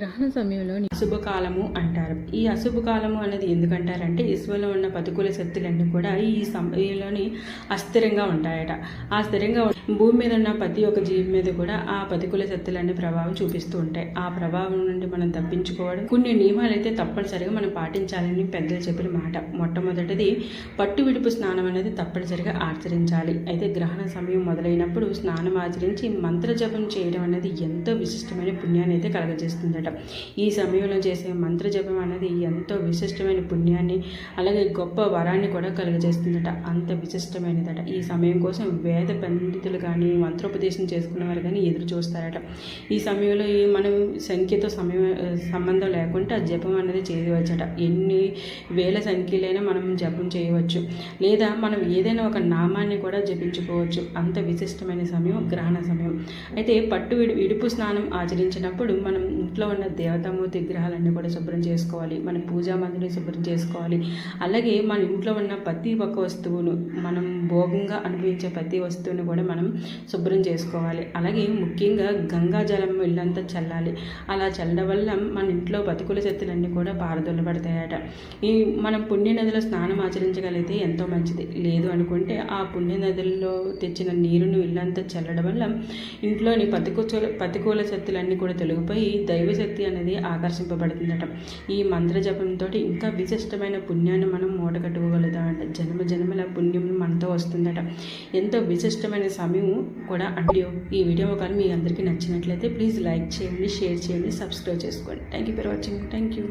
గ్రహణ సమయంలో అశుభకాలము అంటారు. ఈ అశుభకాలము అనేది ఎందుకంటారంటే విశ్వంలో ఉన్న ప్రతికూల శక్తులన్నీ కూడా ఈ సమయంలోని అస్థిరంగా ఉంటాయట. ఆ స్థిరంగా భూమి మీద ఉన్న ప్రతి ఒక్క జీవి మీద కూడా ఆ ప్రతికూల శక్తులన్నీ ప్రభావం చూపిస్తూ ఉంటాయి. ఆ ప్రభావం నుండి మనం తప్పించుకోవడం కొన్ని నియమాలు అయితే తప్పనిసరిగా మనం పాటించాలని పెద్దలు చెప్పిన మాట. మొట్టమొదటిది పట్టు విడుపు స్నానం అనేది తప్పనిసరిగా ఆచరించాలి. అయితే గ్రహణ సమయం మొదలైనప్పుడు స్నానం ఆచరించి మంత్ర జపం చేయడం అనేది ఎంతో విశిష్టమైన పుణ్యాన్ని అయితే కలగజేస్తుందట. ఈ సమయంలో చేసే మంత్ర జపం అనేది ఎంతో విశిష్టమైన పుణ్యాన్ని అలాగే గొప్ప వరాన్ని కూడా కలుగజేస్తుందట. అంత విశిష్టమైనదట. ఈ సమయం కోసం వేద పండితులు కానీ మంత్రోపదేశం చేసుకున్న వారు కానీ ఎదురు చూస్తారట. ఈ సమయంలో ఈ మనం సంఖ్యతో సమయం సంబంధం లేకుండా జపం అనేది చేయవచ్చట. ఎన్ని వేల సంఖ్యలైనా మనం జపం చేయవచ్చు. లేదా మనం ఏదైనా ఒక నామాన్ని కూడా జపించుకోవచ్చు. అంత విశిష్టమైన సమయం గ్రహణ సమయం. అయితే పట్టు విడి విడుపు స్నానం ఆచరించినప్పుడు మనం ఇంట్లో ఉన్న దేవతామూర్తి విగ్రహాలన్నీ కూడా శుభ్రం చేసుకోవాలి. మన పూజా మందిని శుభ్రం చేసుకోవాలి. అలాగే మన ఇంట్లో ఉన్న ప్రతి ఒక్క వస్తువును మనం భోగంగా అనుభవించే ప్రతి వస్తువుని కూడా మనం శుభ్రం చేసుకోవాలి. అలాగే ముఖ్యంగా గంగా జలం ఇల్లంతా చల్లాలి. అలా చల్లడం వల్ల మన ఇంట్లో బతుకుల శక్తులన్నీ కూడా పారదొల్లబడతాయట ఈ మనం పుణ్య నదిలో స్నానం ఆచరించగలిగితే ఎంతో మంచిది. లేదు అనుకుంటే ఆ పుణ్య నదుల్లో తెచ్చిన నీరును ఇల్లంతా చల్లడం వల్ల ఇంట్లోని ప్రతికూల ప్రతికూల శక్తులన్నీ కూడా తొలగిపోయి దైవశక్తి అనేది ఆకర్షింపబడుతుందట ఈ మంత్ర జపంతో ఇంకా విశిష్టమైన పుణ్యాన్ని మనం మూటగట్టుకోగలుగుతామంట జన్మ జన్మల పుణ్యం మనతో వస్తుందట. ఎంతో విశిష్టమైన సమయం కూడా అంటే ఈ వీడియో ఒకవేళ మీ అందరికీ నచ్చినట్లయితే ప్లీజ్ లైక్ చేయండి షేర్ చేయండి సబ్స్క్రైబ్ చేసుకోండి. Thank you for watching thank you